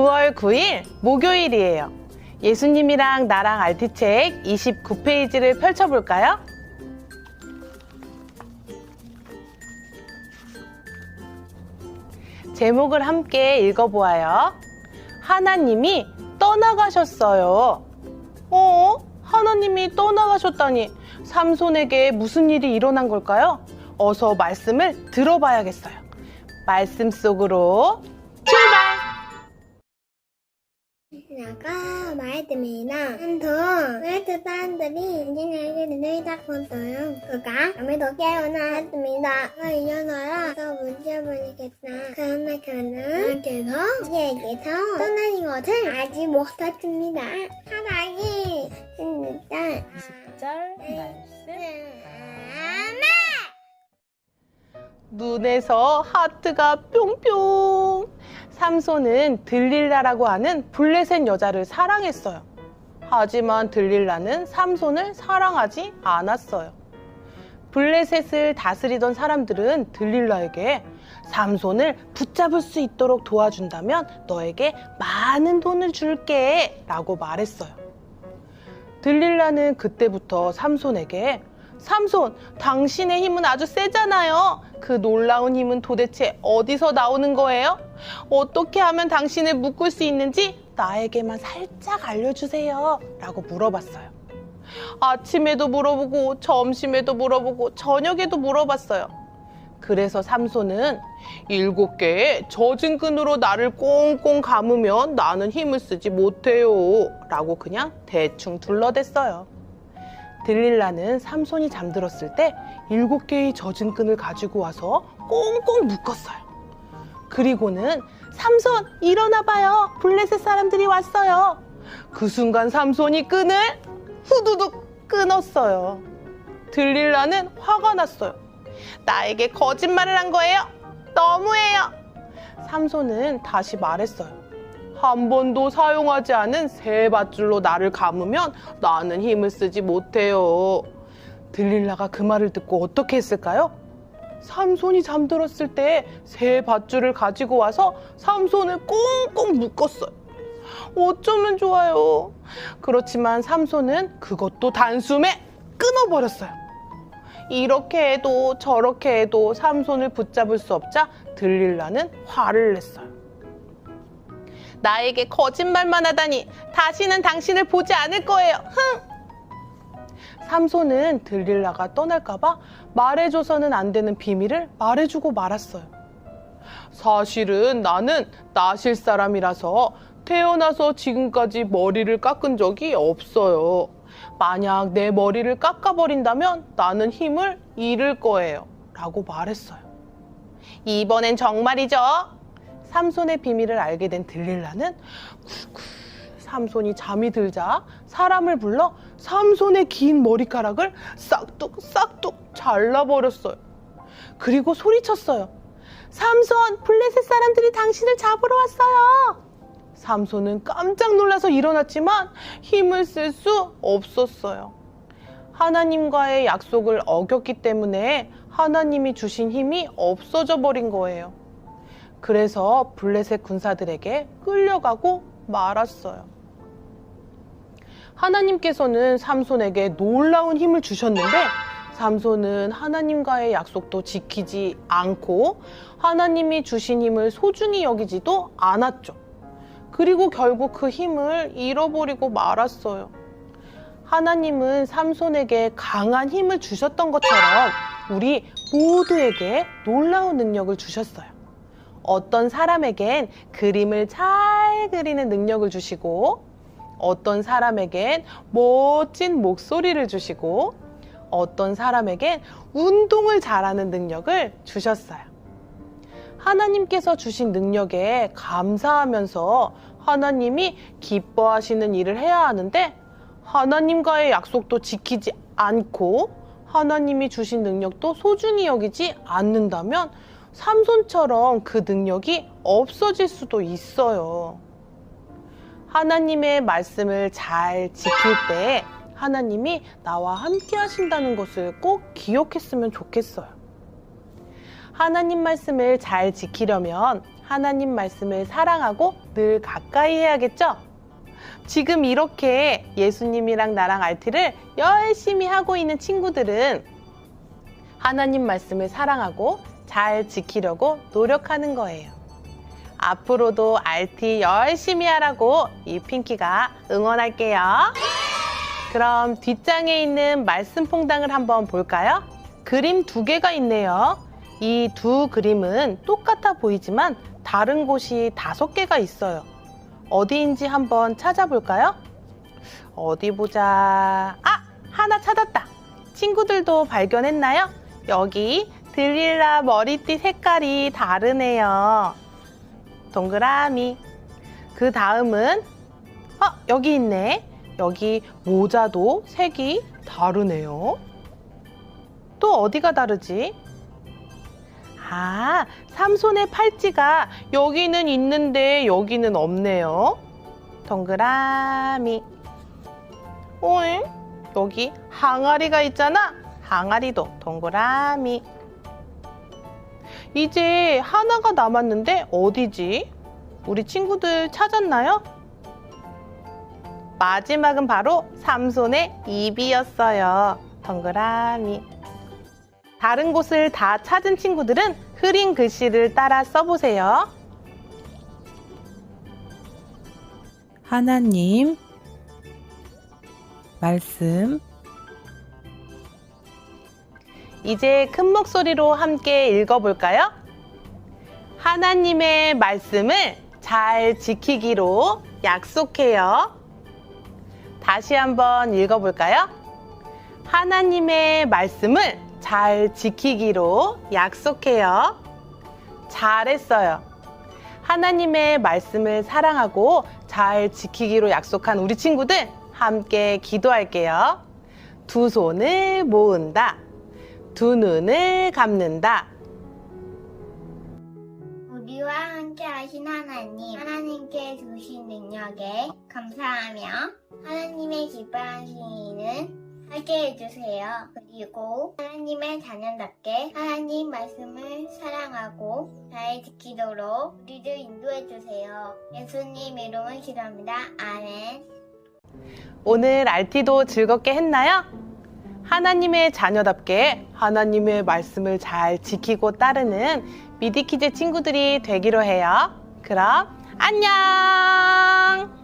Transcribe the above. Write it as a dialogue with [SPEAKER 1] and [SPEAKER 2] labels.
[SPEAKER 1] 9월 9일 목요일이에요. 예수님이랑 나랑 알티책 29페이지를 펼쳐볼까요? 제목을 함께 읽어보아요. 하나님이 떠나가셨어요. 어? 하나님이 떠나가셨다니 삼손에게 무슨 일이 일어난 걸까요? 어서 말씀을 들어봐야겠어요. 말씀 속으로
[SPEAKER 2] 나가 말했습니다. 한통 그레트 사람들이 인진에게 눈을 딱 봤어요. 그가 밤에도 깨어났습니다. 그가 일어나라 더 문제 버리겠다. 그러나 그는 그래서 지에게서 떠나는 것을 알지 못했습니다. 하나님 진짜
[SPEAKER 1] 20절 말씀.
[SPEAKER 2] 아멘.
[SPEAKER 1] 눈에서 하트가 뿅뿅. 삼손은 들릴라라고 하는 블레셋 여자를 사랑했어요. 하지만 들릴라는 삼손을 사랑하지 않았어요. 블레셋을 다스리던 사람들은 들릴라에게 삼손을 붙잡을 수 있도록 도와준다면 너에게 많은 돈을 줄게 라고 말했어요. 들릴라는 그때부터 삼손에게 삼손, 당신의 힘은 아주 세잖아요. 그 놀라운 힘은 도대체 어디서 나오는 거예요? 어떻게 하면 당신을 묶을 수 있는지 나에게만 살짝 알려주세요. 라고 물어봤어요. 아침에도 물어보고, 점심에도 물어보고, 저녁에도 물어봤어요. 그래서 삼손은 일곱 개의 젖은 끈으로 나를 꽁꽁 감으면 나는 힘을 쓰지 못해요. 라고 그냥 대충 둘러댔어요. 들릴라는 삼손이 잠들었을 때 일곱 개의 젖은 끈을 가지고 와서 꽁꽁 묶었어요. 그리고는 삼손 일어나 봐요. 블레셋 사람들이 왔어요. 그 순간 삼손이 끈을 후두둑 끊었어요. 들릴라는 화가 났어요. 나에게 거짓말을 한 거예요. 너무해요. 삼손은 다시 말했어요. 한 번도 사용하지 않은 새 밧줄로 나를 감으면 나는 힘을 쓰지 못해요. 들릴라가 그 말을 듣고 어떻게 했을까요? 삼손이 잠들었을 때 새 밧줄을 가지고 와서 삼손을 꽁꽁 묶었어요. 어쩌면 좋아요. 그렇지만 삼손은 그것도 단숨에 끊어버렸어요. 이렇게 해도 저렇게 해도 삼손을 붙잡을 수 없자 들릴라는 화를 냈어요. 나에게 거짓말만 하다니 다시는 당신을 보지 않을 거예요. 흥! 삼손은 들릴라가 떠날까봐 말해줘서는 안 되는 비밀을 말해주고 말았어요. 사실은 나는 나실 사람이라서 태어나서 지금까지 머리를 깎은 적이 없어요. 만약 내 머리를 깎아버린다면 나는 힘을 잃을 거예요. 라고 말했어요. 이번엔 정말이죠? 삼손의 비밀을 알게 된 들릴라는 쿨쿨 삼손이 잠이 들자 사람을 불러 삼손의 긴 머리카락을 싹둑 싹둑 잘라버렸어요. 그리고 소리쳤어요. 삼손, 블레셋 사람들이 당신을 잡으러 왔어요. 삼손은 깜짝 놀라서 일어났지만 힘을 쓸 수 없었어요. 하나님과의 약속을 어겼기 때문에 하나님이 주신 힘이 없어져 버린 거예요. 그래서 블레셋 군사들에게 끌려가고 말았어요. 하나님께서는 삼손에게 놀라운 힘을 주셨는데 삼손은 하나님과의 약속도 지키지 않고 하나님이 주신 힘을 소중히 여기지도 않았죠. 그리고 결국 그 힘을 잃어버리고 말았어요. 하나님은 삼손에게 강한 힘을 주셨던 것처럼 우리 모두에게 놀라운 능력을 주셨어요. 어떤 사람에겐 그림을 잘 그리는 능력을 주시고, 어떤 사람에겐 멋진 목소리를 주시고, 어떤 사람에겐 운동을 잘하는 능력을 주셨어요. 하나님께서 주신 능력에 감사하면서 하나님이 기뻐하시는 일을 해야 하는데, 하나님과의 약속도 지키지 않고, 하나님이 주신 능력도 소중히 여기지 않는다면, 삼손처럼 그 능력이 없어질 수도 있어요. 하나님의 말씀을 잘 지킬 때 하나님이 나와 함께 하신다는 것을 꼭 기억했으면 좋겠어요. 하나님 말씀을 잘 지키려면 하나님 말씀을 사랑하고 늘 가까이 해야겠죠? 지금 이렇게 예수님이랑 나랑 알티를 열심히 하고 있는 친구들은 하나님 말씀을 사랑하고 잘 지키려고 노력하는 거예요. 앞으로도 알티 열심히 하라고 이 핑키가 응원할게요. 그럼 뒷장에 있는 말씀 퐁당을 한번 볼까요? 그림 두 개가 있네요. 이 두 그림은 똑같아 보이지만 다른 곳이 다섯 개가 있어요. 어디인지 한번 찾아볼까요? 어디 보자. 아! 하나 찾았다. 친구들도 발견했나요? 여기 들릴라 머리띠 색깔이 다르네요. 동그라미. 그 다음은, 어, 여기 있네. 여기 모자도 색이 다르네요. 또 어디가 다르지? 아, 삼손의 팔찌가 여기는 있는데 여기는 없네요. 동그라미. 오잉? 여기 항아리가 있잖아. 항아리도 동그라미. 이제 하나가 남았는데 어디지? 우리 친구들 찾았나요? 마지막은 바로 삼손의 입이었어요. 동그라미. 다른 곳을 다 찾은 친구들은 흐린 글씨를 따라 써보세요.
[SPEAKER 3] 하나님 말씀
[SPEAKER 1] 이제 큰 목소리로 함께 읽어볼까요? 하나님의 말씀을 잘 지키기로 약속해요. 다시 한번 읽어볼까요? 하나님의 말씀을 잘 지키기로 약속해요. 잘했어요. 하나님의 말씀을 사랑하고 잘 지키기로 약속한 우리 친구들 함께 기도할게요. 두 손을 모은다. 두 눈을 감는다.
[SPEAKER 2] 우리와 함께 하신 하나님, 하나님께 주신 능력에 감사하며 하나님의 기뻐하시는 하게 해주세요. 그리고 하나님의 자녀답게 하나님 말씀을 사랑하고 잘 지키도록 우리를 인도해주세요. 예수님 이름을 기도합니다. 아멘.
[SPEAKER 1] 오늘 알티도 즐겁게 했나요? 하나님의 자녀답게 하나님의 말씀을 잘 지키고 따르는 미디키즈 친구들이 되기로 해요. 그럼 안녕!